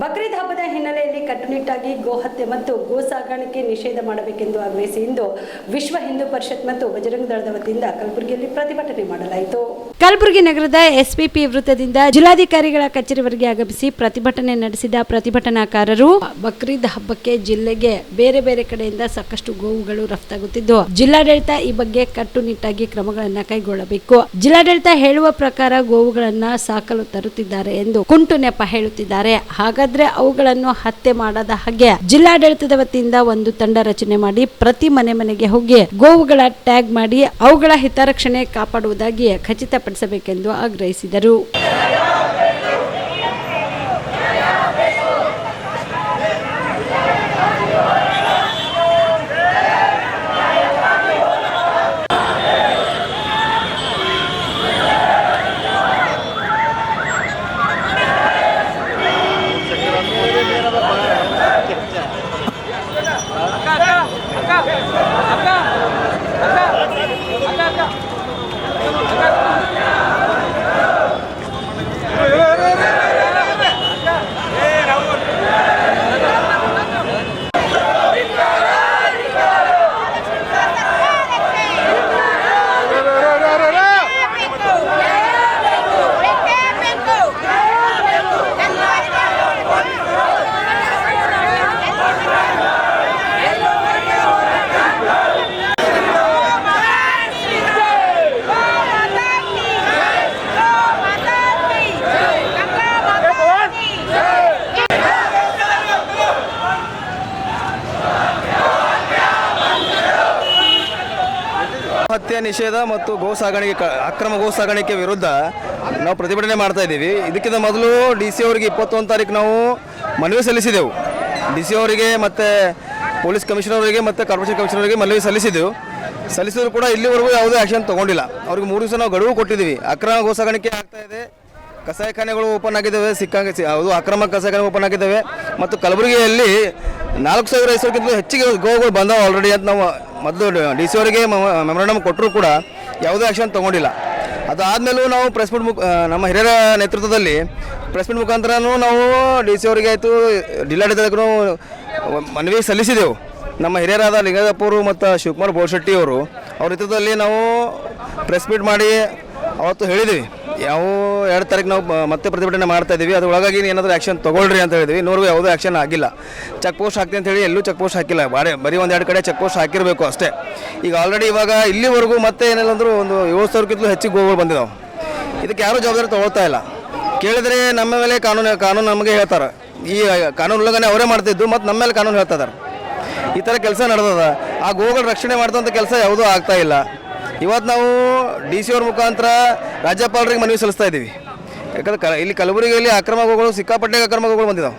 ಬಕ್ರೀದ್ ಹಬ್ಬದ ಹಿನ್ನೆಲೆಯಲ್ಲಿ ಕಟ್ಟುನಿಟ್ಟಾಗಿ ಗೋಹತ್ಯೆ ಮತ್ತು ಗೋ ಸಾಗಾಣಿಕೆ ನಿಷೇಧ ಮಾಡಬೇಕೆಂದು ಆಗ್ರಹಿಸಿ ಇಂದು ವಿಶ್ವ ಹಿಂದೂ ಪರಿಷತ್ ಮತ್ತು ಬಜರಂಗ ದಳದ ವತಿಯಿಂದ ಕಲಬುರಗಿಯಲ್ಲಿ ಪ್ರತಿಭಟನೆ ಮಾಡಲಾಯಿತು. ಕಲಬುರಗಿ ನಗರದ ಎಸ್ಪಿಪಿ ವೃತ್ತದಿಂದ ಜಿಲ್ಲಾಧಿಕಾರಿಗಳ ಕಚೇರಿವರೆಗೆ ಆಗಮಿಸಿ ಪ್ರತಿಭಟನೆ ನಡೆಸಿದ ಪ್ರತಿಭಟನಾಕಾರರು ಬಕ್ರೀದ್ ಹಬ್ಬಕ್ಕೆ ಜಿಲ್ಲೆಗೆ ಬೇರೆ ಬೇರೆ ಕಡೆಯಿಂದ ಸಾಕಷ್ಟು ಗೋವುಗಳು ರಫ್ತಾಗುತ್ತಿದ್ದು, ಜಿಲ್ಲಾಡಳಿತ ಈ ಬಗ್ಗೆ ಕಟ್ಟುನಿಟ್ಟಾಗಿ ಕ್ರಮಗಳನ್ನು ಕೈಗೊಳ್ಳಬೇಕು. ಜಿಲ್ಲಾಡಳಿತ ಹೇಳುವ ಪ್ರಕಾರ ಗೋವುಗಳನ್ನ ಸಾಕಲು ತರುತ್ತಿದ್ದಾರೆ ಎಂದು ಕುಂಟು ನೆಪ ಹೇಳುತ್ತಿದ್ದಾರೆ. ಹಾಗಾದ್ರೆ ಅವುಗಳನ್ನು ಹತ್ಯೆ ಮಾಡದ ಹಾಗೆ ಜಿಲ್ಲಾಡಳಿತದ ವತಿಯಿಂದ ಒಂದು ತಂಡ ರಚನೆ ಮಾಡಿ ಪ್ರತಿ ಮನೆ ಮನೆಗೆ ಹೋಗಿ ಗೋವುಗಳ ಟ್ಯಾಗ್ ಮಾಡಿ ಅವುಗಳ ಹಿತರಕ್ಷಣೆ ಕಾಪಾಡುವುದಾಗಿ ಖಚಿತಪಡಿಸಬೇಕೆಂದು ಆಗ್ರಹಿಸಿದರು. ನಿಷೇಧ ಮತ್ತು ಗೋ ಸಾಗಾಣಿಕೆ ಅಕ್ರಮ ಗೋ ಸಾಗಾಣಿಕೆ ವಿರುದ್ಧ ನಾವು ಪ್ರತಿಭಟನೆ ಮಾಡ್ತಾ ಇದ್ದೀವಿ. ಇದಕ್ಕಿಂತ ಮೊದಲು ಡಿ ಸಿ ಅವರಿಗೆ ಇಪ್ಪತ್ತೊಂದು ತಾರೀಕು ನಾವು ಮನವಿ ಸಲ್ಲಿಸಿದೆವು. ಡಿ ಸಿ ಅವರಿಗೆ ಮತ್ತು ಪೊಲೀಸ್ ಕಮಿಷನರ್ ಅವರಿಗೆ ಮತ್ತು ಕಾರ್ಪೊರೇಷನ್ ಕಮಿಷನರ್ ಅವರಿಗೆ ಮನವಿ ಸಲ್ಲಿಸಿದೆವು. ಸಲ್ಲಿಸಿದ್ರು ಕೂಡ ಇಲ್ಲಿವರೆಗೂ ಯಾವುದೇ ಆ್ಯಕ್ಷನ್ ತೊಗೊಂಡಿಲ್ಲ. ಅವ್ರಿಗೆ ಮೂರು ದಿವಸ ನಾವು ಗಡುವು ಕೊಟ್ಟಿದ್ದೀವಿ. ಅಕ್ರಮ ಗೋ ಸಾಗಾಣಿಕೆ ಆಗ್ತಾ ಇದೆ. ಕಸಾಯಿಖಾನೆಗಳು ಓಪನ್ ಆಗಿದ್ದಾವೆ, ಸಿಕ್ಕಂಗೆ ಸಿ- ಅದು ಅಕ್ರಮ ಕಸಾಯಖಾನೆ ಓಪನ್ ಆಗಿದ್ದಾವೆ. ಮತ್ತು ಕಲಬುರಗಿಯಲ್ಲಿ ನಾಲ್ಕು ಸಾವಿರ ಹೆಸರುಗಿಂತ ಹೆಚ್ಚಿಗೆ ಗೋಗಳು ಬಂದವು ಆಲ್ರೆಡಿ ಅಂತ ನಾವು ಮೊದಲು ಡಿ ಸಿ ಅವರಿಗೆ ಮೆಮೊರಂಡಮ್ ಕೊಟ್ಟರು ಕೂಡ ಯಾವುದೇ ಆ್ಯಕ್ಷನ್ ತೊಗೊಂಡಿಲ್ಲ. ಅದಾದಮೇಲೂ ನಾವು ಪ್ರೆಸ್ ಮೀಟ್ ಮುಖ ನಮ್ಮ ಹಿರಿಯರ ನೇತೃತ್ವದಲ್ಲಿ ಪ್ರೆಸ್ ಮೀಟ್ ಮುಖಾಂತರನೂ ನಾವು ಡಿ ಸಿ ಅವರಿಗೆ ಆಯಿತು, ಜಿಲ್ಲಾಡಳಿತಕ್ಕೂ ಮನವಿ ಸಲ್ಲಿಸಿದೆವು. ನಮ್ಮ ಹಿರಿಯರಾದ ಲಿಂಗದಪ್ಪರು ಮತ್ತು ಶಿವಕುಮಾರ್ ಬೋಳ್ಶೆಟ್ಟಿ ಅವರು ಅವ್ರ ನೇತೃತ್ವದಲ್ಲಿ ನಾವು ಪ್ರೆಸ್ ಮೀಟ್ ಮಾಡಿ ಅವತ್ತು ಹೇಳಿದ್ವಿ. ಯಾವ ಎರಡು ತಾರೀಕು ನಾವು ಮತ್ತೆ ಪ್ರತಿಭಟನೆ ಮಾಡ್ತಾ ಇದ್ದೀವಿ ಅದು ಒಳಗಾಗಿ ಏನಾದರೂ ಆ್ಯಕ್ಷನ್ ತೊಗೊಳ್ರಿ ಅಂತ ಹೇಳಿದ್ವಿ. ನೋಡುವ ಯಾವುದೂ ಆ್ಯಕ್ಷನ್ ಆಗಿಲ್ಲ. ಚೆಕ್ ಪೋಸ್ಟ್ ಹಾಕ್ತೀನಿ ಅಂತ ಹೇಳಿ ಎಲ್ಲೂ ಚೆಕ್ ಪೋಸ್ಟ್ ಹಾಕಿಲ್ಲ. ಬಾರಿ, ಬರೀ ಒಂದು ಎರಡು ಕಡೆ ಚೆಕ್ ಪೋಸ್ಟ್ ಹಾಕಿರಬೇಕು ಅಷ್ಟೇ. ಈಗ ಆಲ್ರೆಡಿ ಇವಾಗ ಇಲ್ಲಿವರೆಗೂ ಮತ್ತೆ ಏನಿಲ್ಲ ಅಂದರೂ ಒಂದು ಏಳು ಸಾವಿರಕ್ಕಿಂತಲೂ ಹೆಚ್ಚಿಗೆ ಗೋಗಳು ಬಂದಿದ್ದಾವೆ ಇದಕ್ಕೆ ಯಾರೂ ಜವಾಬ್ದಾರಿ ತಗೊಳ್ತಾ ಇಲ್ಲ. ಕೇಳಿದರೆ ನಮ್ಮ ಮೇಲೆ ಕಾನೂನು ಕಾನೂನು ನಮಗೆ ಹೇಳ್ತಾರೆ. ಈ ಕಾನೂನು ಉಲ್ಲಂಘನೆ ಅವರೇ ಮಾಡ್ತಿದ್ದು, ಮತ್ತು ನಮ್ಮ ಮೇಲೆ ಕಾನೂನು ಹೇಳ್ತಾ ಈ ಥರ ಕೆಲಸ ನಡೆದದ. ಆ ಗೋಗಳ ರಕ್ಷಣೆ ಮಾಡಿದಂಥ ಕೆಲಸ ಯಾವುದೂ ಆಗ್ತಾ ಇಲ್ಲ. ಇವತ್ತು ನಾವು ಡಿ ಸಿ ಅವ್ರ ಮುಖಾಂತರ ರಾಜ್ಯಪಾಲರಿಗೆ ಮನವಿ ಸಲ್ಲಿಸ್ತಾ ಇದ್ದೀವಿ. ಯಾಕಂದ್ರೆ ಇಲ್ಲಿ ಕಲಬುರಗಿಯಲ್ಲಿ ಅಕ್ರಮಗಳು ಸಿಕ್ಕಾಪಟ್ಟೆ ಅಕ್ರಮಗಳು ಬಂದಿದ್ದಾವೆ